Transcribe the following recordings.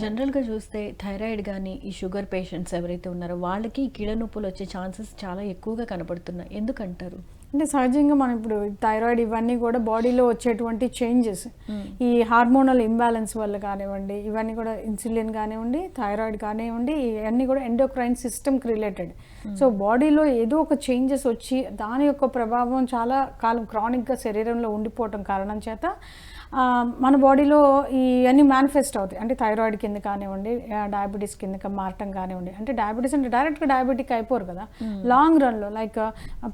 జనరల్గా చూస్తే థైరాయిడ్ కానీ ఈ షుగర్ పేషెంట్స్ ఎవరైతే ఉన్నారో వాళ్ళకి కీళ్ళ నొప్పులు వచ్చే ఛాన్సెస్ చాలా ఎక్కువగా కనపడుతున్నాయి. ఎందుకంటారు? అంటే సహజంగా మనం ఇప్పుడు థైరాయిడ్ ఇవన్నీ కూడా బాడీలో వచ్చేటువంటి చేంజెస్. ఈ హార్మోనల్ ఇంబ్యాలెన్స్ వల్ల కానివ్వండి ఇవన్నీ కూడా ఇన్సులిన్ కానివ్వండి థైరాయిడ్ కానివ్వండి ఇవన్నీ కూడా ఎండోక్రైన్ సిస్టమ్కి రిలేటెడ్. సో బాడీలో ఏదో ఒక చేంజెస్ వచ్చి దాని యొక్క ప్రభావం చాలా కాలం క్రానిక్గా శరీరంలో ఉండిపోవటం కారణం చేత మన బాడీలో ఇవన్నీ మేనిఫెస్ట్ అవుతాయి. అంటే థైరాయిడ్ కింద కానివ్వండి డయాబెటీస్ కింద మారటం కానివ్వండి. అంటే డయాబెటీస్ అంటే డైరెక్ట్గా డయాబెటిక్ అయిపోరు కదా. లాంగ్ రన్లో లైక్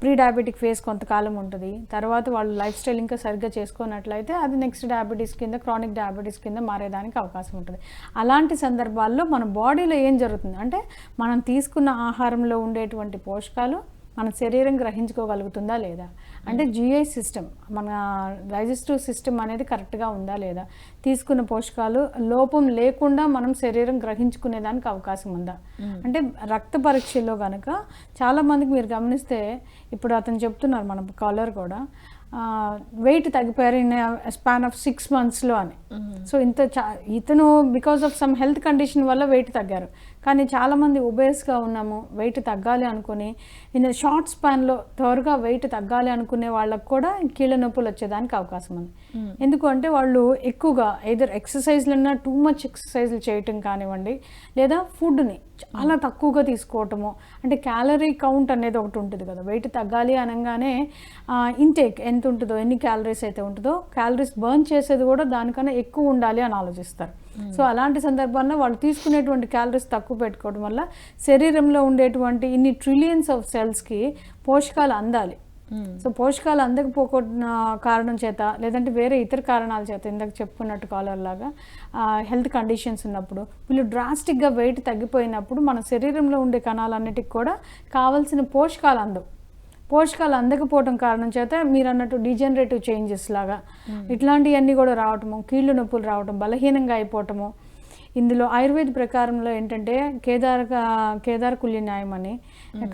ప్రీ డయాబెటిక్ ఫేస్ కొంతకాలం ఉంటుంది. తర్వాత వాళ్ళు లైఫ్ స్టైల్ ఇంకా సరిగ్గా చేసుకున్నట్లయితే అది నెక్స్ట్ డయాబెటీస్ కింద క్రానిక్ డయాబెటీస్ కింద మారేదానికి అవకాశం ఉంటుంది. అలాంటి సందర్భాల్లో మన బాడీలో ఏం జరుగుతుంది? అంటే మనం తీసుకున్న ఆహారంలో ఉండేటువంటి పోషకాలు మన శరీరం గ్రహించుకోగలుగుతుందా లేదా? అంటే జిఐ సిస్టమ్ మన డైజెస్టివ్ సిస్టమ్ అనేది కరెక్ట్గా ఉందా లేదా? తీసుకున్న పోషకాలు లోపం లేకుండా మనం శరీరం గ్రహించుకునేదానికి అవకాశం ఉందా? అంటే రక్త పరీక్షల్లో కనుక చాలామందికి మీరు గమనిస్తే ఇప్పుడు అతను చెప్తున్నారు మన కాలర్ కూడా వెయిట్ తగ్గిపోయారు ఇన్ స్పాన్ ఆఫ్ సిక్స్ మంత్స్లో అని. సో ఇంత చా ఇతను because of some health condition వల్ల వెయిట్ తగ్గారు. కానీ చాలామంది ఒబేస్గా ఉన్నాము వెయిట్ తగ్గాలి అనుకుని ఇన్ షార్ట్ స్పాన్లో త్వరగా వెయిట్ తగ్గాలి అనుకునే వాళ్ళకు కూడా కీళ్ళ నొప్పులు వచ్చేదానికి అవకాశం ఉంది. ఎందుకు అంటే వాళ్ళు ఎక్కువగా ఏదర్ ఎక్సర్సైజ్లన్నా టూ మచ్ ఎక్సర్సైజ్లు చేయటం కానివ్వండి లేదా ఫుడ్ని చాలా తక్కువగా తీసుకోవటము అంటే క్యాలరీ కౌంట్ అనేది ఒకటి ఉంటుంది కదా వెయిట్ తగ్గాలి అనగానే ఇంటేక్ ఎంత ఉంటుందో ఎన్ని క్యాలరీస్ అయితే ఉంటుందో క్యాలరీస్ బర్న్ చేసేది కూడా దానికన్నా ఎక్కువ ఉండాలి అని ఆలోచిస్తారు. సో అలాంటి సందర్భాల్లో వాళ్ళు తీసుకునేటువంటి క్యాలరీస్ తక్కువ పెట్టుకోవడం వల్ల శరీరంలో ఉండేటువంటి ఇన్ని ట్రిలియన్స్ ఆఫ్ సెల్స్కి పోషకాలు అందాలి. సో పోషకాలు అందకపోకుండా కారణం చేత లేదంటే వేరే ఇతర కారణాల చేత ఇందాక చెప్పుకున్నట్టు కాలర్ లాగా హెల్త్ కండిషన్స్ ఉన్నప్పుడు వీళ్ళు డ్రాస్టిక్గా వెయిట్ తగ్గిపోయినప్పుడు మన శరీరంలో ఉండే కణాలన్నిటికి కూడా కావాల్సిన పోషకాలు అందవు. పోషకాలు అందకపోవడం కారణం చేత మీరు అన్నట్టు డిజనరేటివ్ చేంజెస్ లాగా. ఇట్లాంటివన్నీ కూడా రావటము కీళ్ళు నొప్పులు రావటం బలహీనంగా అయిపోవటము. ఇందులో ఆయుర్వేద ప్రకారంలో ఏంటంటే కేదార కేదార కుల్య న్యాయం అని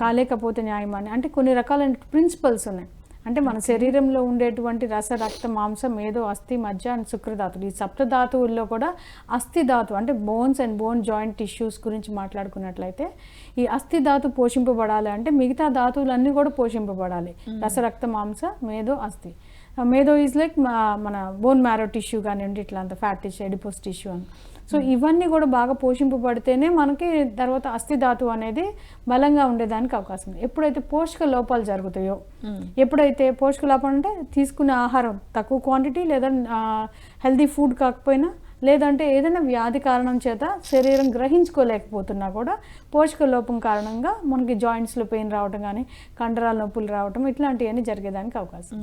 కాలేకపోతే న్యాయం అని అంటే కొన్ని రకాలైన ప్రిన్సిపల్స్ ఉన్నాయి. అంటే మన శరీరంలో ఉండేటువంటి రస రక్త మాంసం మేధో అస్థి మజ్జ అండ్ శుక్రధాతులు. ఈ సప్తధాతువుల్లో కూడా అస్థి ధాతు అంటే bones and bone joint tissues గురించి మాట్లాడుకున్నట్లయితే ఈ అస్థి ధాతు పోషింపబడాలి అంటే మిగతా ధాతువులన్నీ కూడా పోషింపబడాలి. రస రక్త మాంస మేధో అస్థి. మేధో ఈజ్ లైక్ మన బోన్ మ్యారో టిష్యూ కానివ్వండి ఇట్లా అంత ఫ్యాట్ టిష్యూ ఎడిపోస్ టిష్యూ అని సో ఇవన్నీ కూడా బాగా పోషింపబడితేనే మనకి తర్వాత అస్థి ధాతువు అనేది బలంగా ఉండేదానికి అవకాశం ఉంది. ఎప్పుడైతే పోషక లోపాలు జరుగుతాయో ఎప్పుడైతే పోషక లోపాలు అంటే తీసుకునే ఆహారం తక్కువ క్వాంటిటీ లేదా హెల్దీ ఫుడ్ కాకపోయినా లేదంటే ఏదైనా వ్యాధి కారణం చేత శరీరం గ్రహించుకోలేకపోతున్నా కూడా పోషక లోపం కారణంగా మనకి జాయింట్స్లో పెయిన్ రావటం కానీ కండరాల నొప్పులు రావటం ఇట్లాంటివన్నీ జరిగేదానికి అవకాశం ఉంది.